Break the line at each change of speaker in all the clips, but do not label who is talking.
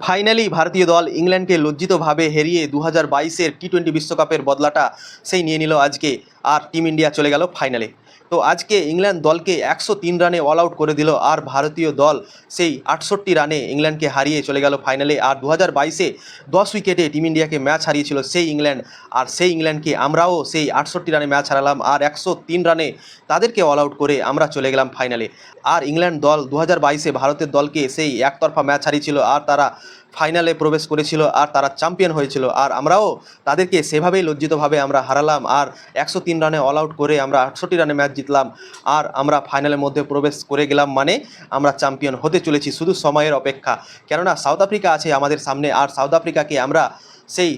Finally ভারতীয় দল ইংল্যান্ডকে লজ্জিতভাবে হেরিয়ে দু হাজার বাইশের টি টোয়েন্টি বিশ্বকাপের বদলাটা সেই নিয়ে নিল আজকে আর টিম ইন্ডিয়া চলে গেল ফাইনালে। তো আজকে ইংল্যান্ড দলকে একশো তিন রানে অল আউট করে দিল আর ভারতীয় দল সেই আটষট্টি রানে ইংল্যান্ডকে হারিয়ে চলে গেল ফাইনালে আর দু হাজার বাইশে দশ উইকেটে টিম ইন্ডিয়াকে ম্যাচ হারিয়েছিল সেই ইংল্যান্ড। আর সেই ইংল্যান্ডকে আমরাও সেই আটষট্টি রানে ম্যাচ হারালাম আর একশো তিন রানে তাদেরকে অল আউট করে আমরা চলে গেলাম ফাইনালে। আর ইংল্যান্ড দল দু হাজার বাইশে ভারতের দলকে সেই একতরফা ম্যাচ হারিয়েছিল আর তারা ফাইনালে প্রবেশ করেছিল আর তারা চ্যাম্পিয়ন হয়েছিল। আর আমরাও তাদেরকে সেভাবেই লজ্জিতভাবে আমরা হারালাম আর একশো তিন রানে অল আউট করে আমরা আটষট্টি রানে ম্যাচ জিতলাম আর আমরা ফাইনালের মধ্যে প্রবেশ করে গেলাম মানে আমরা চ্যাম্পিয়ন হতে চলেছি শুধু সময়ের অপেক্ষা। কেননা সাউথ আফ্রিকা আছে আমাদের সামনে আর সাউথ আফ্রিকাকে আমরা সেই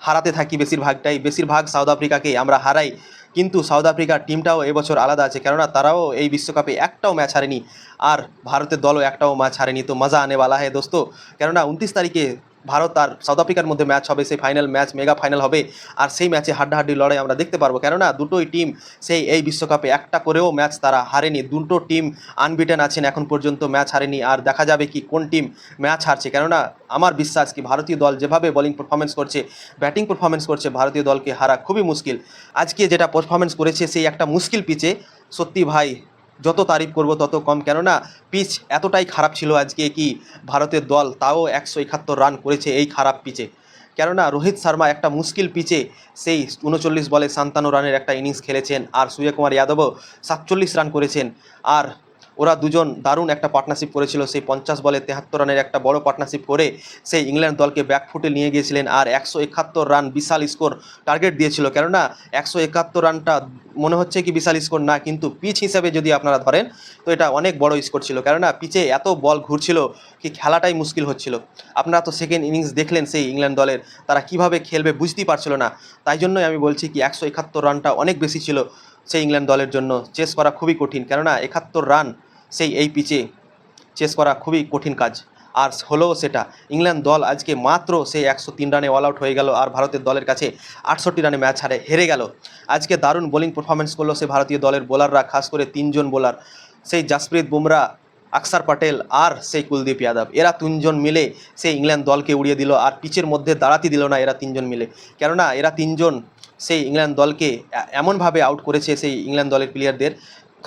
হারাতে থাকি বেশিরভাগটাই। বেশিরভাগ সাউথ আফ্রিকাকে আমরা হারাই। কিন্তু সাউথ আফ্রিকার টিমটাও এবছর আলাদা আছে, কেননা তারাও এই বিশ্বকাপে একটাও ম্যাচ হারেনি। আর ভারতের দলও একটাও ম্যাচ হারেনি, তো মজা আনে বালা হে দোস্ত। কেননা উনত্রিশ তারিখে ভারত আর সাউথ আফ্রিকার মধ্যে ম্যাচ হবে, সেই ফাইনাল ম্যাচ মেগা ফাইনাল হবে। আর সেই ম্যাচে হাড্ডাহাড্ডি লড়াই আমরা দেখতে পারব। কেননা দুটোই টিম সেই এই বিশ্বকাপে একটা করেও ম্যাচ তারা হারেনি। দুটো টিম আনবিটেন আছেন, এখন পর্যন্ত ম্যাচ হারেনি। আর দেখা যাবে কি কোন টিম ম্যাচ হারছে। কেননা আমার বিশ্বাস কি ভারতীয় দল যেভাবে বোলিং পারফরমেন্স করছে ব্যাটিং পারফরমেন্স করছে, ভারতীয় দলকে হারা খুবই মুশকিল। আজকে যেটা পারফরমেন্স করেছে, সেই একটা মুশকিল পিচে সত্যি ভাই যত তারিফ করব, তত কম। কেননা পিচ এতটাই খারাপ ছিল আজকে কি ভারতের দল তাও একশো একাত্তর রান করেছে এই খারাপ পিচে কেননা, রোহিত শর্মা একটা মুশকিল পিচে সেই উনচল্লিশ বলে সান্তান্ন রানের একটা ইনিংস খেলেছেন আর সূর্যকুমার যাদবও সাতচল্লিশ রান করেছেন। আর ওরা দুজন দারুণ একটা পার্টনারশিপ করেছিল। সেই পঞ্চাশ বলে তেহাত্তর রানের একটা বড় পার্টনারশিপ করে সেই ইংল্যান্ড দলকে ব্যাকফুটে নিয়ে গিয়েছিলেন আর একশো একাত্তর রান বিশাল স্কোর টার্গেট দিয়েছিল। কেননা একশো একাত্তর রানটা মনে হচ্ছে কি বিশাল স্কোর না, কিন্তু পিচ হিসাবে যদি আপনারা ধরেন, তো এটা অনেক বড় স্কোর ছিল। কেননা পিচে এত বল ঘুরছিল কি খেলাটাই মুশকিল হচ্ছিল। আপনারা তো সেকেন্ড ইনিংস দেখলেন সেই ইংল্যান্ড দলের, তারা কীভাবে খেলবে বুঝতেই পারছিল না। তাই জন্যই আমি বলছি কি একশো একাত্তর রানটা অনেক বেশি ছিল সেই ইংল্যান্ড দলের জন্য। চেস করা খুবই কঠিন। কেননা একাত্তর রান সেই এই পিচে চেস করা খুবই কঠিন কাজ। আর হলো সেটা। ইংল্যান্ড দল আজকে মাত্র সেই একশো তিন রানে অল আউট হয়ে গেল আর ভারতের দলের কাছে আটষট্টি রানে ম্যাচ হারে হেরে গেল। আজকে দারুণ বোলিং পারফরমেন্স করল সে ভারতীয় দলের বোলাররা খাস করে তিনজন বোলার সেই জাসপ্রীত বুমরা, আকসার প্যাটেল আর সেই কুলদীপ যাদব। এরা তিনজন মিলে সেই ইংল্যান্ড দলকে উড়িয়ে দিল আর পিচের মধ্যে দাঁড়াতে দিল না এরা তিনজন মিলে। কেননা এরা তিনজন সেই ইংল্যান্ড দলকে এমনভাবে আউট করেছে সেই ইংল্যান্ড দলের প্লেয়ারদের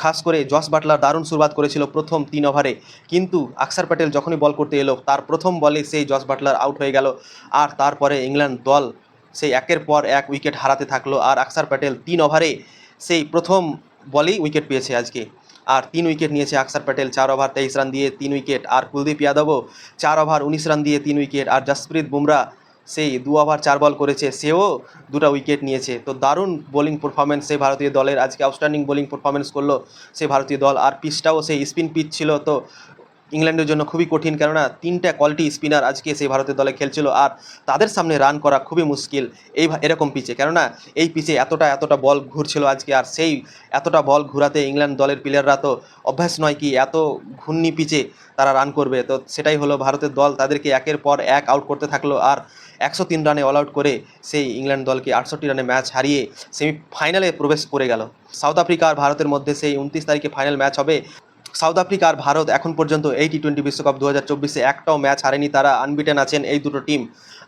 খাস করে জস বাটলার দারুণ শুরুয়াত করেছিল প্রথম তিন ওভারে। কিন্তু আকসার প্যাটেল যখনই বল করতে এলো, তার প্রথম বলে সেই জস বাটলার আউট হয়ে গেল। আর তারপরে ইংল্যান্ড দল সেই একের পর এক উইকেট হারাতে থাকল। আর আকসার প্যাটেল তিন ওভারে সেই প্রথম বলেই উইকেট পেয়েছে আজকে। আর তিন উইকেট নিয়েছে আকসার প্যাটেল, চার ওভার তেইশ রান দিয়ে তিন উইকেট। আর কুলদীপ যাদবও চার ওভার উনিশ রান দিয়ে তিন উইকেট। আর জসপ্রীত বুমরা সেই দু ওভার চার বল করেছে, সেও দুটো উইকেট নিয়েছে। তো দারুণ বোলিং পারফরমেন্স সেই ভারতীয় দলের। আজকে আউটস্ট্যান্ডিং বোলিং পারফরমেন্স করল সেই ভারতীয় দল। আর পিচটাও সেই স্পিন পিচ ছিল। তো ইংল্যান্ডের জন্য খুবই কঠিন, কেননা তিনটা কোয়ালিটি স্পিনার আজকে সেই ভারতের দলে খেলছিল। আর তাদের সামনে রান করা খুবই মুশকিল এই এরকম পিচে কেননা এই পিচে এতটা এতটা বল ঘুরছিল আজকে। আর সেই এতটা বল ঘুরাতে ইংল্যান্ড দলের প্লেয়াররা তো অভ্যাস নয় কি, এত ঘূর্ণি পিচে তারা রান করবে। তো সেটাই হলো ভারতের দল। তাদেরকে একের পর এক আউট করতে থাকল। আর একশো তিন রানে অল আউট করে সেই ইংল্যান্ড দলকে আটষট্টি রানে ম্যাচ হারিয়ে সেমিফাইনালে প্রবেশ করে গেল। সাউথ আফ্রিকা আর ভারতের মধ্যে সেই উনত্রিশ তারিখে ফাইনাল ম্যাচ হবে। সাউথ আফ্রিকা আর ভারত এখন পর্যন্ত এই টি টোয়েন্টি বিশ্বকাপ দু হাজার চব্বিশে একটাও ম্যাচ হারেনি। তারা আনবিটেন আছেন এই দুটো টিম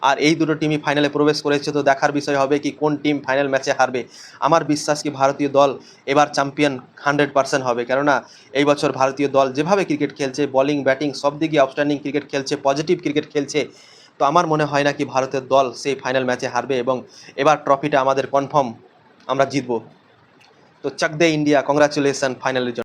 আর এই দুটো টিমই ফাইনালে প্রবেশ করেছে। তো দেখার বিষয় হবে কি কোন টিম ফাইনাল ম্যাচে হারবে। আমার বিশ্বাস কি ভারতীয় দল এবার চ্যাম্পিয়ন হান্ড্রেড পার্সেন্ট হবে। কেননা এই বছর ভারতীয় দল যেভাবে ক্রিকেট খেলছে বলিং ব্যাটিং সব দিকে আউটস্ট্যান্ডিং ক্রিকেট খেলছে পজিটিভ ক্রিকেট খেলছে। তো আমার মনে হয় না কি ভারতের দল সেই ফাইনাল ম্যাচে হারবে এবং এবার ট্রফিটা আমাদের কনফার্ম আমরা জিতব। তো চাক দে ইন্ডিয়া কংগ্রাচুলেশন ফাইনালের জন্য।